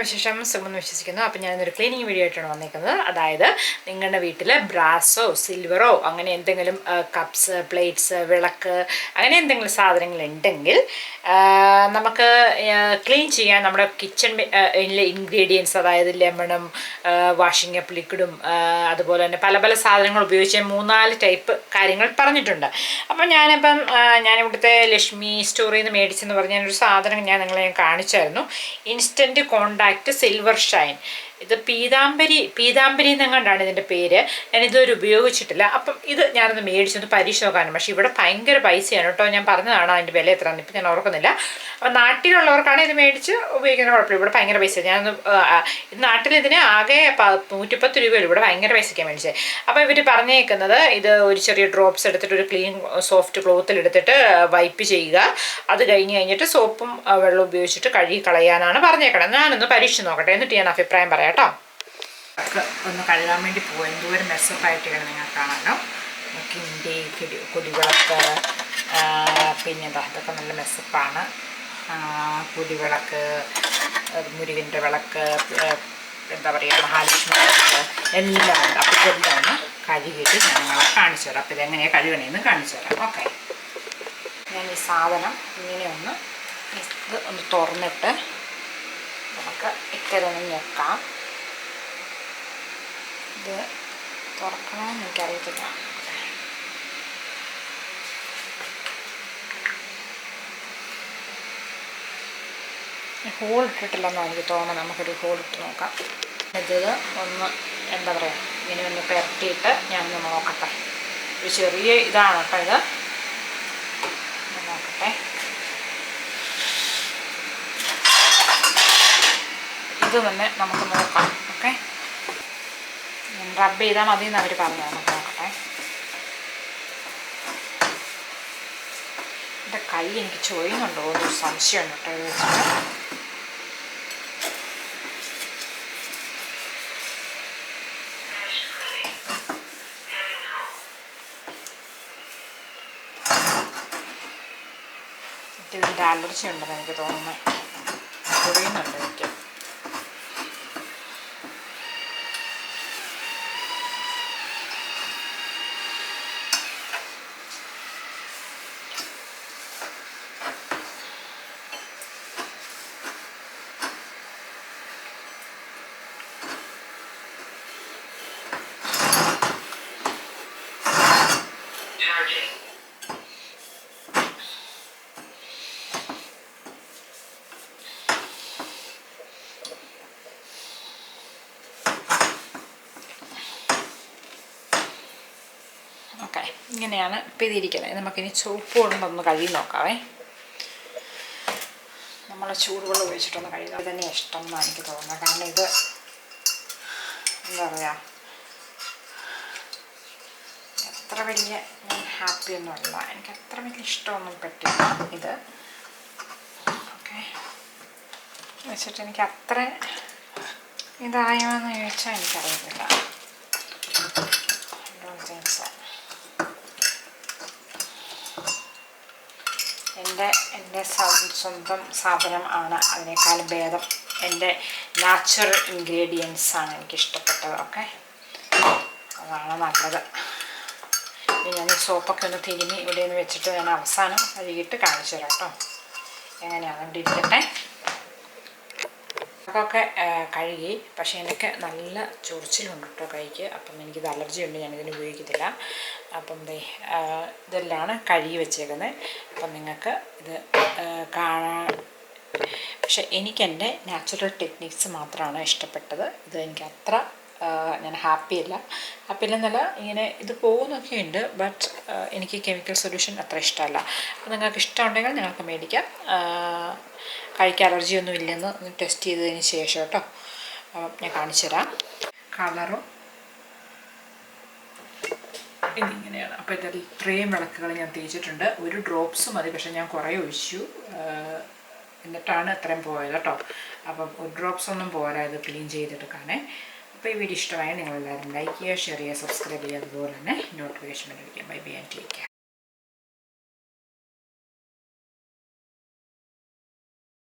വിശേഷം സുഖമെന്ന് വിശ്വസിക്കുന്നു. അപ്പം ഞാനൊരു ക്ലീനിങ് വീഡിയോ ആയിട്ടാണ് വന്നിരിക്കുന്നത് അതായത് നിങ്ങളുടെ വീട്ടിൽ ബ്രാസോ സിൽവറോ അങ്ങനെ എന്തെങ്കിലും കപ്സ് പ്ലേറ്റ്സ് വിളക്ക് അങ്ങനെ എന്തെങ്കിലും സാധനങ്ങൾ ഉണ്ടെങ്കിൽ നമുക്ക് ക്ലീൻ ചെയ്യാൻ നമ്മുടെ കിച്ചൺ ഇൻഗ്രീഡിയൻസ് അതായത് ലെമണും വാഷിംഗ് അപ്പ് ലിക്വിഡും അതുപോലെ തന്നെ പല പല സാധനങ്ങൾ ഉപയോഗിച്ച് മൂന്നാൽ ടൈപ്പ് കാര്യങ്ങൾ പറഞ്ഞിട്ടുണ്ട്. അപ്പം ഞാനിപ്പം ഞാനിവിടുത്തെ ലക്ഷ്മി സ്റ്റോറിൽ നിന്ന് മേടിച്ചെന്ന് പറഞ്ഞ ഒരു സാധനം ഞാൻ നിങ്ങളെ ഞാൻ കാണിച്ചായിരുന്നു. ഇൻസ്റ്റന്റ് കോണ്ടാക്ട് സിൽവർ ഷൈൻ ഇത് പീതാംബരി പീതാംബരി എന്നെങ്ങാണ്ടാണ് ഇതിന്റെ പേര്. ഞാൻ ഇതുവരെ ഉപയോഗിച്ചിട്ടില്ല. അപ്പം ഇത് ഞാനൊന്ന് മേടിച്ചൊന്ന് പരീക്ഷ നോക്കാനും പക്ഷേ ഇവിടെ ഭയങ്കര പൈസയാണ് കേട്ടോ. ഞാൻ പറഞ്ഞതാണ് അതിന്റെ വില എത്രയാണ് ഇപ്പം ഞാൻ ഓർക്കുന്നില്ല. അപ്പം നാട്ടിലുള്ളവർക്കാണ് ഇത് മേടിച്ച് ഉപയോഗിക്കുന്ന കുഴപ്പമില്ല. ഇവിടെ ഭയങ്കര പൈസ ഞാനൊന്ന് നാട്ടിൽ ഇതിന് ആകെ നൂറ്റിപ്പത്ത് രൂപയുള്ളൂ ഇവിടെ ഭയങ്കര പൈസയ്ക്കാണ് മേടിച്ചത് അപ്പോൾ ഇവർ പറഞ്ഞേക്കുന്നത് ഇത് ഒരു ചെറിയ ഡ്രോപ്സ് എടുത്തിട്ട് ഒരു ക്ലീൻ സോഫ്റ്റ് ക്ലോത്തിൽ എടുത്തിട്ട് വൈപ്പ് ചെയ്യുക. അത് കഴിഞ്ഞ് കഴിഞ്ഞിട്ട് സോപ്പും വെള്ളം ഉപയോഗിച്ചിട്ട് കഴുകി കളയാനാണ് പറഞ്ഞേക്കണം ഞാനൊന്ന് പരീക്ഷിച്ച് നോക്കട്ടെ. എന്നിട്ട് ഞാൻ അഭിപ്രായം പറയാം. കേട്ടോ. ഒന്ന് കഴുകാൻ വേണ്ടി പോകും എന്തോരം മെസ്സപ്പായിട്ടാണ് നിങ്ങൾ കാണാനോ? കിണ്ടി കിടി കുടിവിളക്ക് പിന്നെ ഇതൊക്കെ നല്ല മെസ്സപ്പാണ് കുടിവിളക്ക് മുരുകന്റെ വിളക്ക് എന്താ പറയുക മഹാലക്ഷ്മി വിളക്ക് എല്ലാം ഉണ്ട്. അപ്പോൾ ഇതെല്ലാം ഒന്ന് കഴുകിയിട്ട് ഞാൻ നിങ്ങളെ കാണിച്ചു തരാം. അപ്പോൾ ഇതെങ്ങനെയാണ് കഴുകണേന്ന് കാണിച്ചു തരാം. ഓക്കെ. ഞാൻ ഈ സാധനം ഇങ്ങനെ ഒന്ന് ഇത് ഒന്ന് തുറന്നിട്ട് നമുക്ക് ഇത്തരം ഞെക്കാം. ഇത് തുറക്കണമെന്ന് എനിക്കറിയത്തില്ല. ഹോൾ ഇട്ടിട്ടില്ലെന്നാണ് എനിക്ക് തോന്നുന്നത് നമുക്കൊരു ഹോൾ ഇട്ട് നോക്കാം. ഇത് ഒന്ന് എന്താ പറയുക ഇങ്ങനെ ഒന്ന് പുരട്ടിയിട്ട് ഞാനൊന്ന് നോക്കട്ടെ. ഒരു ചെറിയ ഇതാണ് കേട്ടോ ഇത്. നോക്കട്ടെ. ഇത് തന്നെ നമുക്ക് നോക്കാം. റബ്ബ് ചെയ്താൽ മതി എന്ന് അവർ പറഞ്ഞു നമുക്ക് നോക്കട്ടെ. എന്റെ കൈ എനിക്ക് ചൊയ്യുന്നുണ്ടോ ഒരു സംശയമുണ്ട് കേട്ടോ ഇത് ഇതിന്റെ അലർജി ഉണ്ടെന്ന് എനിക്ക് തോന്നുന്നത് ചൊറിയുന്നുണ്ട് എനിക്ക് Charging. ഓക്കെ ഇങ്ങനെയാണ് ഇപ്പം ഇതിരിക്കുന്നത് നമുക്കിനി ചുവപ്പ് കൊണ്ടൊന്ന് കഴുകി നോക്കാവേ. നമ്മൾ ചൂടുവെള്ളം ഒഴിച്ചിട്ടൊന്ന് കഴുകാൻ തന്നെ ഇഷ്ടം എന്നാണ് എനിക്ക് തോന്നുന്നത്. കാരണം ഇത് എന്താ പറയുക എത്ര വലിയ ഞാൻ ഹാപ്പി ഒന്നുമല്ല എനിക്ക് അത്ര വലിയ ഇഷ്ടമൊന്നും പറ്റില്ല ഇത്. ഓക്കെ. വെച്ചിട്ട് എനിക്ക് അത്ര ഇതായോ എന്ന് ചോദിച്ചാൽ എനിക്കറിയത്തില്ല. എന്റെ എന്റെ സ്വ- സ്വന്തം സാധനം ആണ്. അതിനേക്കാളും ഭേദം എന്റെ നാച്ചുറൽ ഇൻഗ്രീഡിയൻസ് ആണ് എനിക്ക് ഇഷ്ടപ്പെട്ടത് അതാണ് നല്ലത്. ഞാൻ സോപ്പൊക്കെ ഒന്ന് തിരിഞ്ഞ് ഇവിടെ നിന്ന് വെച്ചിട്ട് ഞാൻ അവസാനം കഴുകിയിട്ട് കാണിച്ചു തരാം കേട്ടോ. എങ്ങനെയാണ് ഇവിടെ ഇരിക്കട്ടെ. അതൊക്കെ കഴുകി. പക്ഷേ എനിക്ക് നല്ല ചൊറിച്ചിലുണ്ട് കേട്ടോ കൈക്ക്. അപ്പം എനിക്കിത് അലർജി ഉണ്ട് ഞാനിതിന് ഉപയോഗിക്കത്തില്ല. അപ്പം ദേ ഇതെല്ലാമാണ് ഇതെല്ലാം കഴുകി വെച്ചേക്കുന്നത് അപ്പം നിങ്ങൾക്ക് ഇത് കാണാൻ പക്ഷെ എനിക്കെന്റെ നാച്ചുറൽ ടെക്നിക്സ് മാത്രമാണ് ഇഷ്ടപ്പെട്ടത്. ഇത് എനിക്ക് അത്ര ഞാൻ ഹാപ്പിയല്ല. അല്ലെന്നല്ല ഇങ്ങനെ ഇത് പോകുന്നൊക്കെ ഉണ്ട് ബട്ട് എനിക്ക് കെമിക്കൽ സൊല്യൂഷൻ അത്ര ഇഷ്ടമല്ല. അപ്പോൾ നിങ്ങൾക്ക് ഇഷ്ടമുണ്ടെങ്കിൽ നിങ്ങൾക്ക് മേടിക്കാം. കഴിക്ക അലർജി ഒന്നും ഇല്ലെന്ന് ടെസ്റ്റ് ചെയ്തതിന് ശേഷം കേട്ടോ. ഞാൻ കാണിച്ചു തരാം. കളറും ഇതിങ്ങനെയാണ്. അപ്പോൾ ഇതിൽ ഇത്രയും വിളക്കുകൾ ഞാൻ തേച്ചിട്ടുണ്ട്. ഒരു ഡ്രോപ്സ് മതി പക്ഷേ ഞാൻ കുറേ ഒഴിച്ചു. എന്നിട്ടാണ് ഇത്രയും പോയത് കേട്ടോ. അപ്പം ഒരു ഡ്രോപ്സ് ഒന്നും പോരാ ഇത് ക്ലീൻ ചെയ്തെടുക്കാനേ. അപ്പോൾ ഈ വീഡിയോ ഇഷ്ടമായ നിങ്ങളെല്ലാവരും ലൈക്ക് ചെയ്യുക ഷെയർ ചെയ്യുക സബ്സ്ക്രൈബ് ചെയ്യുക അതുപോലെ തന്നെ നോട്ടിഫിക്കേഷൻ അടിക്കുക bye bye and take care